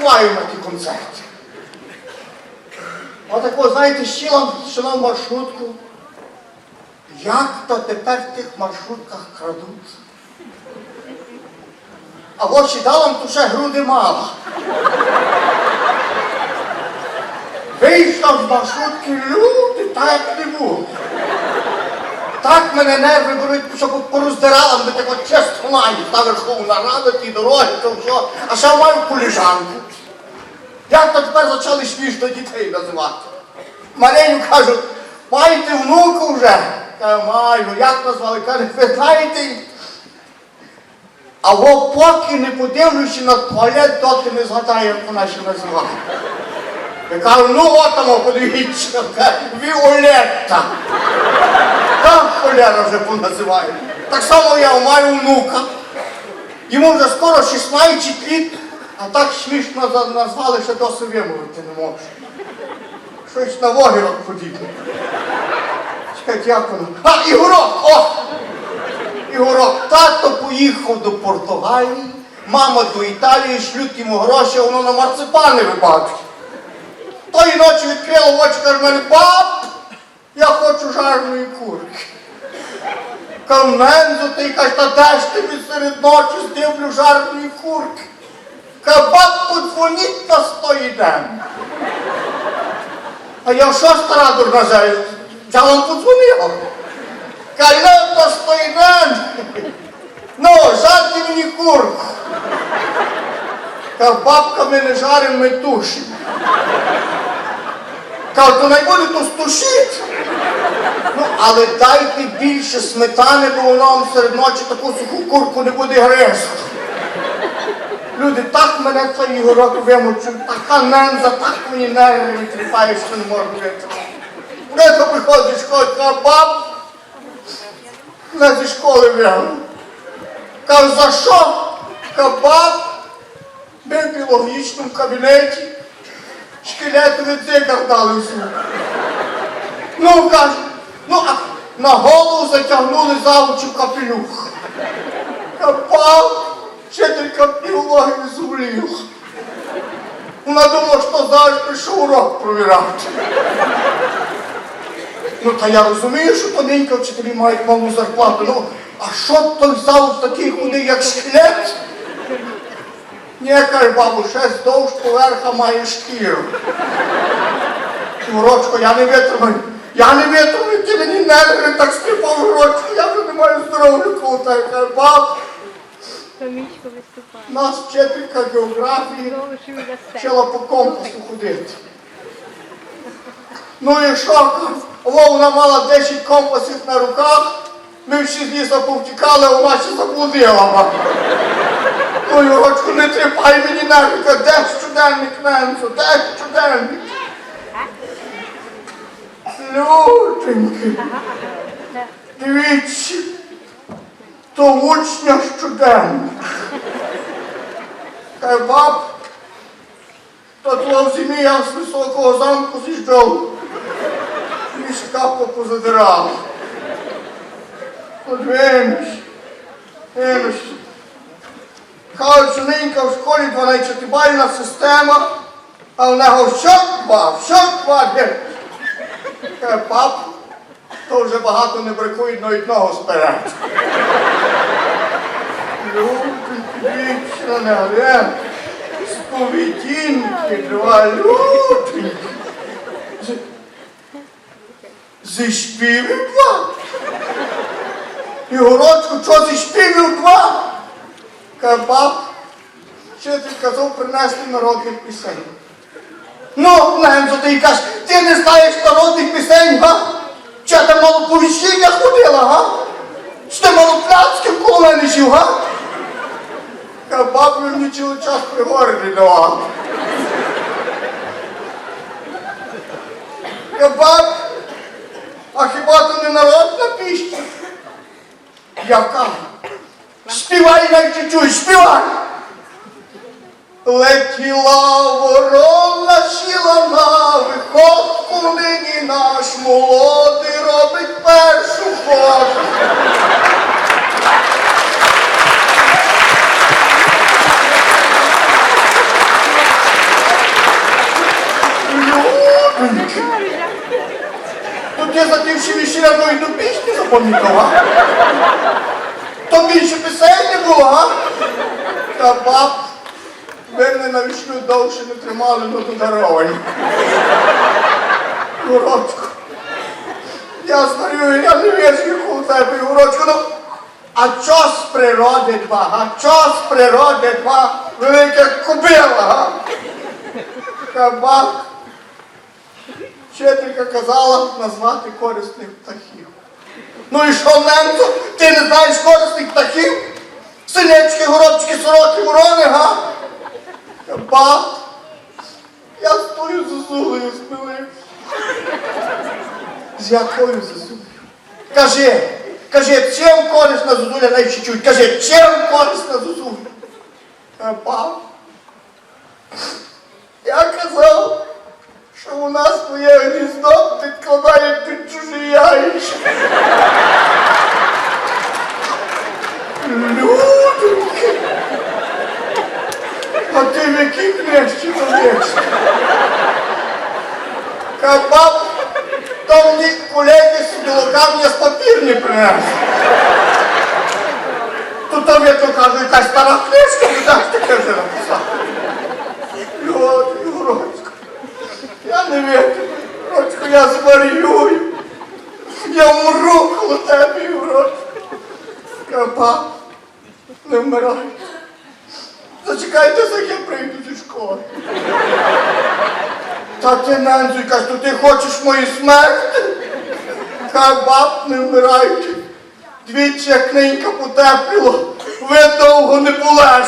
співаю на ті концерті. Отако, знаєте, сіла, сіла маршрутку. Як то тепер в тих маршрутках крадуть? А ось дала то ще груди мала. Вийшла з маршрутки, люди, так не було. Так мене нерви беруть, щоб пороздирала, би так от чесно маю, та Верховна Рада, ті дороги, то все. А ще маю коліжанку. Як то тепер почали смішно дітей називати? Маленю кажуть, маєте внуку вже? Каже, маю, як назвали? Каже, ви знаєте. А во поки не подивлюся на туалет, доти не згадаю, як вона ще називає. Я кажу, ну от там, подивіться, Віолетта. Так холера вже поназиваю. Так само я маю внука. Йому вже скоро 16 літ, а так смішно назвали, що досі вимовити не можу. Щось на вогірок подібне. Чекайте, як воно? А, Ігорок! О! Ігорок, тато поїхав до Португалії, мама до Італії, шлють йому гроші, воно на марципани вибачить. Тої ночі відкрила очі, каже мене, баб, я хочу жарної курки. Камензо, ти каже, та де ж тобі серед ночі здивлю жарної курки. Кабак подзвоніть на сто йдем. А я що стара дурна заю? Я вам подзвонила. Кальо то сто йдем. Ну, жарте мені курку. Та бабка ми не жаримо, ми тушимо. Кажу, то буде, то стушіть. Ну, але дайте більше сметани, бо воно вам серед ночі таку суху курку не буде гризти. Люди, так мене цей Ігорок вимучив, така ненза, так мені нерви відтріпає, що не можу витримати. Де то приходить зі школи, каже, баб, не зі школи вигнав. Кажу, за що? Кабаб, ми в біологічному кабінеті, шкелетовий цигар дали звук. Ну, каже, ну, а на голову затягнули завучу капелюх. Капав, вчителька біології згуліла. Вона думала, що зараз прийшов урок провірати. Ну, та я розумію, що тоненько вчителі мають малу зарплату. Ну, а що той завуч такий худий, як шкілет? Ні, каже, бабу, ще здовж поверха має шкіру. Урочко, я не витримаю. Я не витримаю, ти мені нерви так скрипав урочку, я вже не маю здоров'я коло тебе. Каже, баб, Комічко виступає. нас вчителька географії Знову ж він вчила по компасу ходити. Ну і що? О, вона мала 10 компасів на руках, ми всі з лісу повтікали, а вона ще заблудила. Ой, урочку, не тріпай мені нерви, каже, де щоденник, Ненцо, де щоденник? Лютенький, дивіться, то учня щоденник. Каже, баб, то твого в зимі я з високого замку з'їжджав. І шкапку позадирав. Виміш, виміш. Кажуть, що в школі 12-бальна система, а в нього що два, що два. Пап, то вже багато не бракує до одного. Люди, дівчина, не глянь. З поведінки два люди. З- Зі шпівів два. І горочку, що зі шпівів два? Кабаб. Вчитель казав принести народних пісень. Ну, Немцо, ти кажеш, ти не знаєш народних пісень, га? Чи там мало повіщення ходила, га? Чи ти мало пляцків коло мене жив, га? Кабаб мені цілий час пригори давав. Кабаб, а хіба то не народна пісня? Яка? Співай навіть чуй, співай! летіла ворона сіла на виходку, нині наш молодий робить першу фотку. Тут я за тим, що ще я одної пісню запам'ятав, а? То більше пісень не було, а? Та баб мене на вічну довше не тримали на додаровані. Урочку. Я старію, я не вірю у тебе, урочку. Ну, а з природи два, а з природи два велике кубила? Кабак. Вчителька казала назвати корисних птахів. Ну і що, Ненко, ти не знаєш корисних птахів? Кабак. Я з тою зозулею спилився. З якою зозулею? Кажи, кажи, чим корисна зозуля навіть чуть? Кажи, чим корисна зозуля? Кабак. Я казав, що у нас твоє гніздо підкладає під чужі яйця. Люденьки. А ти в якій книжці довієшся? Кабаб, то мені колеги з білокам'я з папір не принесли. Тут там, я то кажу, якась стара книжка, ти так таке вже написав. Люди, я не вірю. Юрочка, я зварюю. Я вмру коло тебе, Юрочка. Капа, не вмирай. Зачекайте, як я прийду зі школи. Та ти, Нензуйка, що ти хочеш мої хай баб не вмирають. Двічі як ненька потепліла, ви довго не булеш.